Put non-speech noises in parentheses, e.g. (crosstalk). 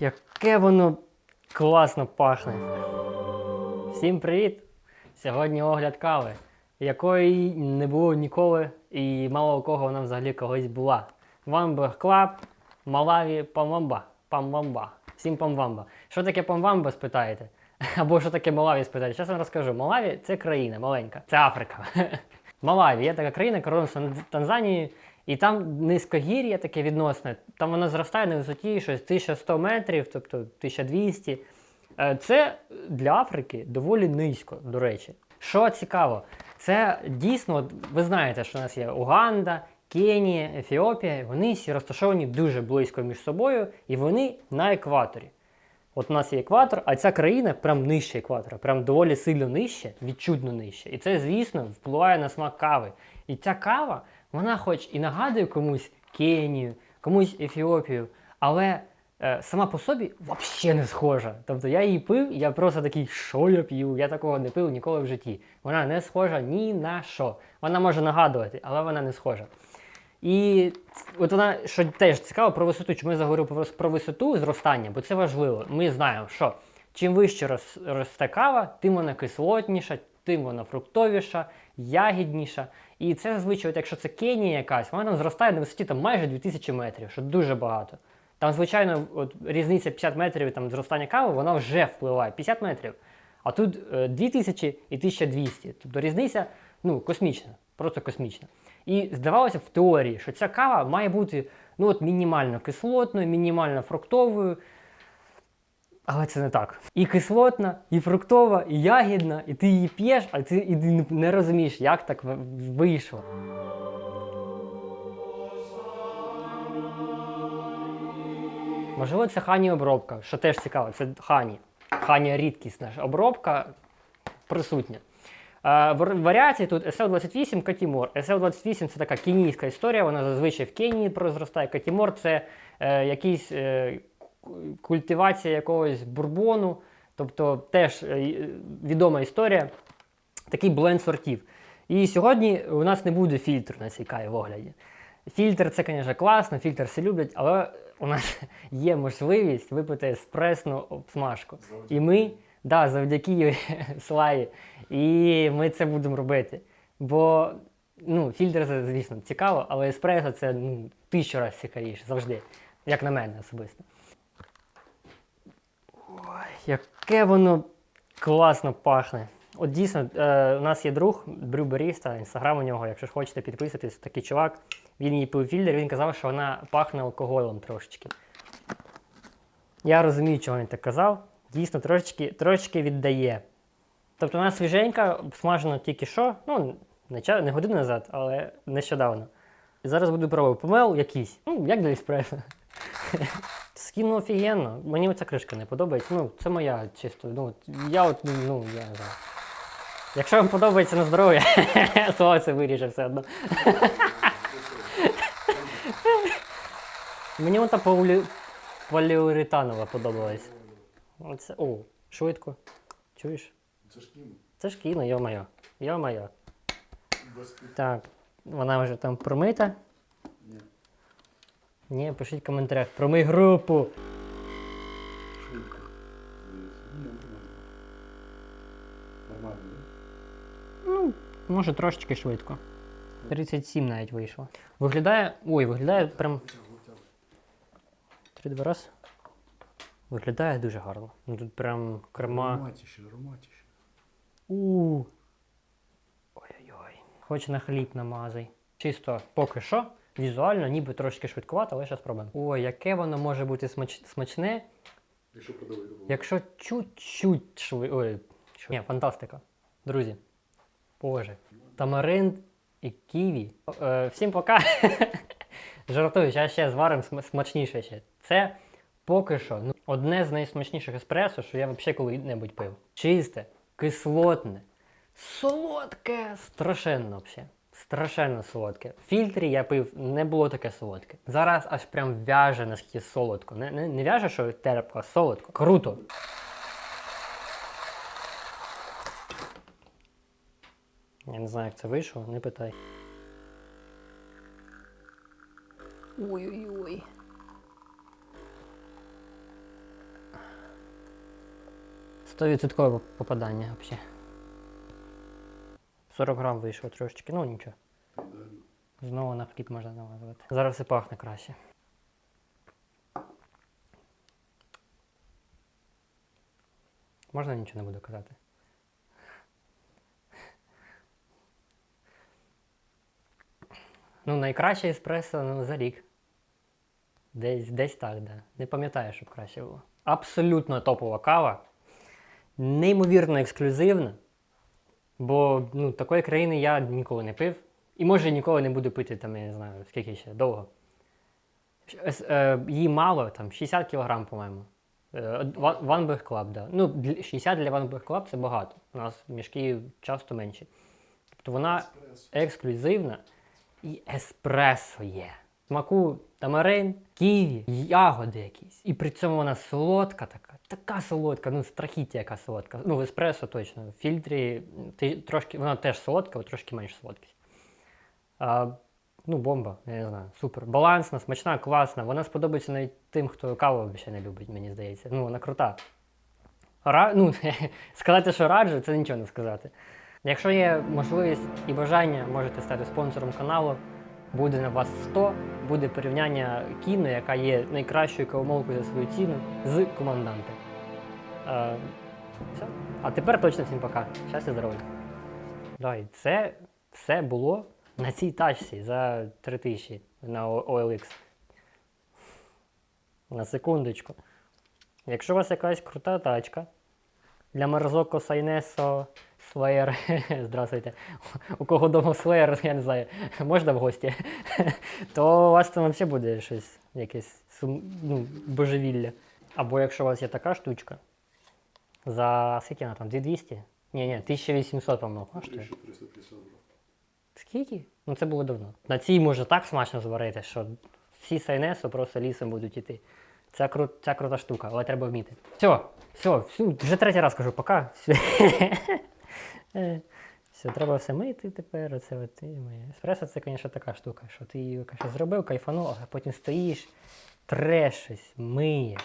яке воно класно пахне. Всім привіт! Сьогодні огляд кави, якої не було ніколи і мало у кого вона взагалі колись була. Вамба Клаб, Малаві, Памвамба. Памвамба. Всім памвамба. Що таке памвамба, спитаєте? (laughs) Або що таке Малаві, спитаєте? Зараз вам розкажу. Малаві це країна маленька, це Африка. (laughs) Малаві є така країна, кордон з Танзанією, і там низькогір'я таке відносне. Там воно зростає на висоті щось 1100 метрів, тобто 1200. Е, Це для Африки доволі низько, до речі. Що цікаво, це дійсно, ви знаєте, що у нас є Уганда, Кенія, Ефіопія. Вони всі розташовані дуже близько між собою, і вони на екваторі. От у нас є екватор, а ця країна прям нижче екватора, прям доволі сильно нижче, відчутно нижче. І це, звісно, впливає на смак кави. І ця кава, вона хоч і нагадує комусь Кенію, комусь Ефіопію, але е, сама по собі взагалі не схожа. Тобто я її пив, і я просто такий, що я п'ю? Я такого не пив ніколи в житті. Вона не схожа ні на що. Вона може нагадувати, але вона не схожа. І от вона, що теж цікаво про висоту, чому я заговорив про, про висоту зростання, бо це важливо. Ми знаємо, що чим вище рос, росте кава, тим вона кислотніша, тим вона фруктовіша, ягідніша. І це зазвичай, от якщо це Кенія якась, вона там зростає на висоті там, майже 2000 метрів, що дуже багато. Там, звичайно, от, різниця 50 метрів там, зростання кави, вона вже впливає 50 метрів. А тут е, 2000 і 1200. Тобто різниця ну, космічна, просто космічна. І здавалося в теорії, що ця кава має бути ну, от, мінімально кислотною, мінімально фруктовою. Але це не так. І кислотна, і фруктова, і ягідна, і ти її п'єш, а ти не розумієш, як так вийшло. Можливо, це хані обробка, що теж цікаво, це хані. Хані рідкісна ж обробка присутня. Е, Варіації тут SL28 Катімор. SL28 це така кенійська історія, вона зазвичай в Кенії прозростає. Катімор це е, якийсь е, культивація якогось бурбону, тобто теж е, відома історія, такий бленд сортів. І сьогодні у нас не буде фільтру на цій каві в огляді. Фільтр це, звісно, класно, фільтр всі люблять, але у нас (laughs) є можливість випити еспресну обсмажку. І ми, да, завдяки (laughs) славі, і ми це будемо робити. Бо ну, фільтр це, звісно, цікаво, але еспресо це ну, тисячу разів цікавіше, завжди. Як на мене особисто. Яке воно класно пахне. От дійсно, е, у нас є друг Брю Баріста, інстаграм у нього, якщо ж хочете підписатись, такий чувак. Він її пив фільтр, він казав, що вона пахне алкоголем трошечки. Я розумію, чого він так казав. Дійсно, трошечки, трошечки віддає. Тобто вона свіженька, обсмажена тільки що, ну, не, не годину назад, але нещодавно. І зараз буду пробувати помел якийсь, ну, як для еспресо. Скіну офігенно. Мені оця кришка не подобається. Ну, це моя чисто. Ну, я от, ну, я не. Якщо вам подобається на здоров'я, (laughs) то це виріже все одно. (laughs) Мені ота полі... поліуретанова подобалась. Оце, о, швидко. Чуєш? Це ж кіно. Це ж кіно, йо-моє. Йо-моє. Так, вона вже там промита. Ні. Пишіть в коментарях. Групу. Швидко. Здається. Ні, нормально. Ну, може трошечки швидко. 37 навіть вийшло. Виглядає. Ой, виглядає прям. Три-два раз. Виглядає дуже гарно. Ну тут прям крема. Ароматіще, ароматіще. у Ой-ой-ой. Хоч на хліб намазай. Чисто поки що. Візуально, ніби трошки швидкувато, але зараз спробуємо. Ой, яке воно може бути смач... смачне, Якщо продавити якщо чуть-чуть шви... Ой, що? Ні, фантастика. Друзі. Боже. Тамаринд і ківі. Е, всім пока. (laughs) Жартую, зараз ще зваримо см- смачніше ще. Це поки що ну, одне з найсмачніших еспресо, що я взагалі коли-небудь пив. Чисте, кислотне, солодке, страшенно взагалі. Страшенно солодке. В фільтрі я пив, не було таке солодке. Зараз аж прям в'яже наскільки солодко. Не, не, не в'яже, що терпко, а солодко. Круто. Я не знаю, як це вийшло, не питай. Ой-ой-ой. 100% попадання взагалі. 40 грам вийшло трошечки, ну нічого. Знову на хліб можна намазувати. Зараз все пахне краще. Можна нічого не буду казати. Ну, найкраще еспресо ну, за рік. Десь, десь так, да. Не пам'ятаю, щоб краще було. Абсолютно топова кава. Неймовірно ексклюзивна. Бо ну, такої країни я ніколи не пив. І може ніколи не буду пити, там, я не знаю, скільки ще, довго. Е, її мало, там 60 кг, по-моєму. Е, One Club, да. Ну, 60 для Big Club це багато. У нас мішки часто менші. Тобто вона ексклюзивна і еспресо є. Смаку тамарин, ківі, ягоди якісь. І при цьому вона солодка така, така солодка, ну страхіття яка солодка. Ну, в еспресо точно. В фільтрі ти, трошки, вона теж солодка, трошки менш солодкість. А, ну, бомба, я не знаю, супер. Балансна, смачна, класна. Вона сподобається навіть тим, хто каву ще не любить, мені здається. Ну, вона крута. Ра... Ну, (laughs) сказати, що раджу, це нічого не сказати. Якщо є можливість і бажання, можете стати спонсором каналу. Буде на вас 100, буде порівняння кіно, яка є найкращою кавомолкою за свою ціну з команданти. Е, все. А тепер точно всім пока. Щастя, здоров'я. Да, і це все було на цій тачці за 3000 на OLX. На секундочку. Якщо у вас якась крута тачка для Марзоко Сайнесо Слеєр, (laughs) здравствуйте, у кого вдома Слеєр, я не знаю, можна в гості, (laughs) то у вас там взагалі буде щось, якесь сум... ну, божевілля. Або якщо у вас є така штучка, за скільки вона там, 2200? Ні, ні, 1800, по-моєму, коштує. 1350. Скільки? Ну це було давно. На цій може так смачно зварити, що всі сайнесо просто лісом будуть іти. Це, кру... це крута штука, але треба вміти. Все, все, всю, вже третій раз кажу, пока. (laughs) Е, все треба все мити тепер. Оце от, і моє. Еспресо це, звісно, така штука, що ти її каже, зробив, кайфанув, а потім стоїш, трешись, миєш.